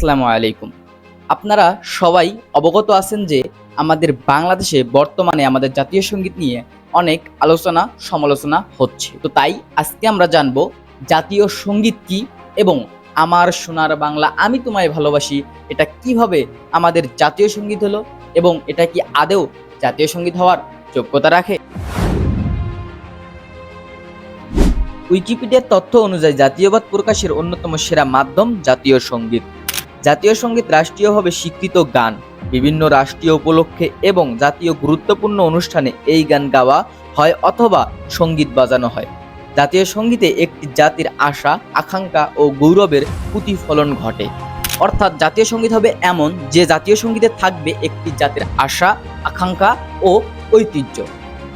আসসালামু আলাইকুম। আপনারা সবাই অবগত আছেন যে আমাদের বাংলাদেশে বর্তমানে আমাদের জাতীয় সংগীত নিয়ে অনেক আলোচনা, সমালোচনা হচ্ছে। তো তাই আজকে আমরা জানব জাতীয় সংগীত কি এবং আমার সোনার বাংলা আমি তোমায় ভালোবাসি, এটা কীভাবে আমাদের জাতীয় সংগীত হলো এবং এটা কি আদেও জাতীয় সংগীত হওয়ার যোগ্যতা রাখে? উইকিপিডিয়ার তথ্য অনুযায়ী জাতীয়বাদ প্রকাশের অন্যতম সেরা মাধ্যম জাতীয় সংগীত। জাতীয় সংগীত রাষ্ট্রীয়ভাবে স্বীকৃত গান। বিভিন্ন রাষ্ট্রীয় উপলক্ষে এবং জাতীয় গুরুত্বপূর্ণ অনুষ্ঠানে এই গান গাওয়া হয় অথবা সংগীত বাজানো হয়। জাতীয় সঙ্গীতে একটি জাতির আশা, আকাঙ্ক্ষা ও গৌরবের প্রতিফলন ঘটে। অর্থাৎ জাতীয় সংগীত হবে এমন যে জাতীয় সঙ্গীতে থাকবে একটি জাতির আশা, আকাঙ্ক্ষা ও ঐতিহ্য।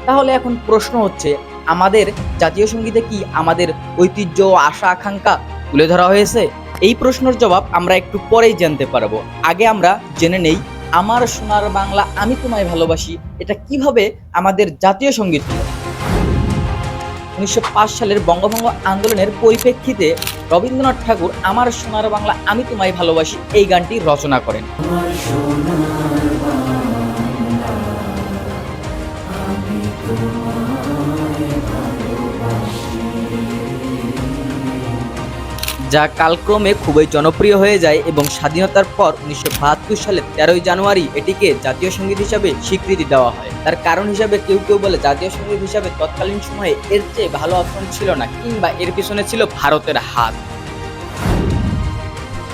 তাহলে এখন প্রশ্ন হচ্ছে, আমাদের জাতীয় সঙ্গীতে কি আমাদের ঐতিহ্য ও আশা, আকাঙ্ক্ষা তুলে ধরা হয়েছে? এই প্রশ্নের জবাব আমরা একটু পরেই জানতে পারব। আগে আমরা জেনে নেই, আমার সোনার বাংলা আমি তোমায় ভালোবাসি, এটা কীভাবে আমাদের জাতীয় সংগীত উনিশশো সালের বঙ্গভঙ্গ আন্দোলনের পরিপ্রেক্ষিতে রবীন্দ্রনাথ ঠাকুর, আমার সোনার বাংলা আমি তোমায় ভালোবাসি, এই গানটি রচনা করেন। যা কালক্রমে খুবই জনপ্রিয় হয়ে যায় এবং স্বাধীনতার পর উনিশশো বাহাত্তর সালের তেরোই জানুয়ারি এটিকে জাতীয় সংগীত হিসাবে স্বীকৃতি দেওয়া হয়। তার কারণ হিসাবে কেউ কেউ বলে জাতীয় সংগীত হিসাবে তৎকালীন সময়ে এর চেয়ে ভালো অপশন ছিল না কিংবা এর পিছনে ছিল ভারতের হাত।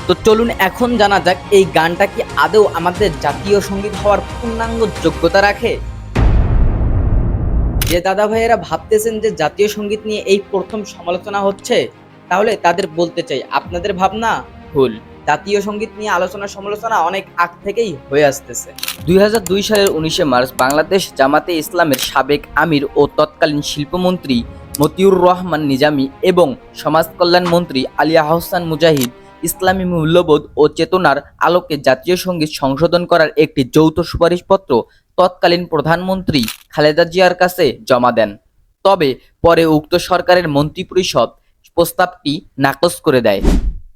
তো চলুন এখন জানা যাক এই গানটা কি আদৌ আমাদের জাতীয় সংগীত হওয়ার পূর্ণাঙ্গ যোগ্যতা রাখে? যে দাদা ভাইয়েরা ভাবতেছেন যে জাতীয় সংগীত নিয়ে এই প্রথম সমালোচনা হচ্ছে তাহলে তাদের বলতে চাই আপনাদের ভাবনা? ভুল। জাতীয় সংগীত নিয়ে আলোচনা সমালোচনা অনেক আগ থেকেই হয়ে আসতেছে। দুই হাজার দুই সালের উনিশে মার্চ বাংলাদেশ জামাতে ইসলামের সাবেক আমির ও তৎকালীন শিল্পমন্ত্রী মতিউর রহমান নিজামী এবং সমাজ কল্যাণ মন্ত্রী আলিয়া আহসান মুজাহিদ ইসলামী মূল্যবোধ ও চেতনার আলোকে জাতীয় সংগীত সংশোধন করার একটি যৌথ সুপারিশপত্র তৎকালীন প্রধানমন্ত্রী খালেদা জিয়ার কাছে জমা দেন। তবে পরে উক্ত সরকারের মন্ত্রিপরিষদ প্রস্তাবটি নাকচ করে দেয়।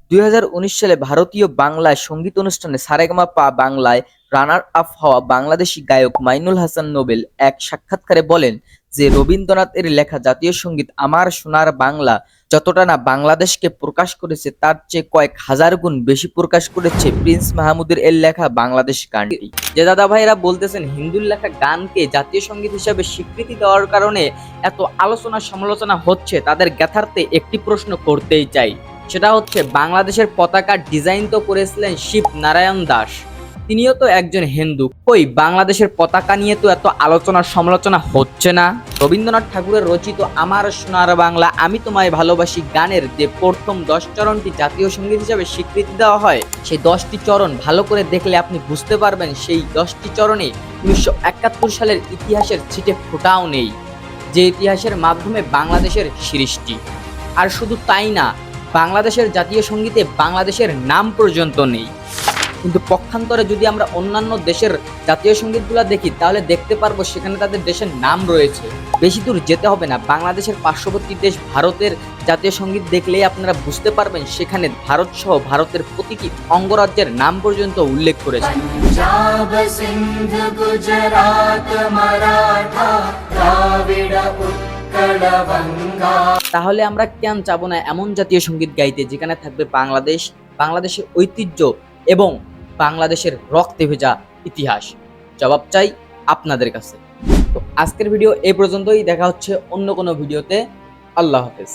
দুই হাজার উনিশ সালে ভারতীয় বাংলায় সংগীত অনুষ্ঠানে সারেগামা পা বাংলায় রানার আপ হওয়া বাংলাদেশি গায়ক মাইনুল হাসান নোবেল এক সাক্ষাৎকারে বলেন যে রবীন্দ্রনাথের লেখা জাতীয় সংগীত আমার সোনার বাংলা যতটা না বাংলাদেশকে প্রকাশ করেছে, তার চেয়ে কয়েক হাজার গুণ বেশি প্রকাশ করেছে প্রিন্স মাহমুদের এর লেখা বাংলাদেশ গানটি যে দাদা ভাইরা বলতেছেন, হিন্দুর লেখা গানকে জাতীয় সংগীত হিসাবে স্বীকৃতি দেওয়ার কারণে এত আলোচনা সমালোচনা হচ্ছে, তাদের জ্ঞাতার্থে একটি প্রশ্ন করতেই চাই। সেটা হচ্ছে, বাংলাদেশের পতাকার ডিজাইন তো করেছিলেন শিব নারায়ণ দাস। তিনিও তো একজন হিন্দু। ওই বাংলাদেশের পতাকা নিয়ে তো এত আলোচনা সমালোচনা হচ্ছে না? রবীন্দ্রনাথ ঠাকুরের রচিত আমার সোনার বাংলা, আমি তোমায় ভালোবাসি গানের যে প্রথম দশ চরণটি জাতীয় সংগীত হিসাবে স্বীকৃতি দেওয়া হয়, সেই দশটি চরণ ভালো করে দেখলে আপনি বুঝতে পারবেন সেই দশটি চরণে উনিশশো একাত্তর সালের ইতিহাসের ছিটে ফোটাও নেই, যে ইতিহাসের মাধ্যমে বাংলাদেশের সৃষ্টি। আর শুধু তাই না, বাংলাদেশের জাতীয় সঙ্গীতে বাংলাদেশের নাম পর্যন্ত নেই। কিন্তু পক্ষান্তরে যদি আমরা অন্যান্য দেশের জাতীয় সঙ্গীতগুলো দেখি তাহলে দেখতে পারব সেখানে তাদের দেশের নাম রয়েছে। বেশি দূর যেতে হবে না। বাংলাদেশের পার্শ্ববর্তী দেশ ভারতের জাতীয় সংগীত দেখলেই আপনারা বুঝতে পারবেন সেখানে ভারত সহ ভারতের প্রতিটি অঙ্গরাজ্যের নাম পর্যন্ত উল্লেখ করেছে। তাহলে আমরা কেন চাবো না এমন জাতীয় সংগীত গাইতে যেখানে থাকবে বাংলাদেশ বাংলাদেশের ঐতিহ্য এবং বাংলাদেশের রক্তে ভেজা ইতিহাস। জবাব চাই আপনাদের কাছে। তো আজকের ভিডিও এই পর্যন্তই। দেখা হচ্ছে অন্য কোনো ভিডিওতে। আল্লাহ হাফেজ।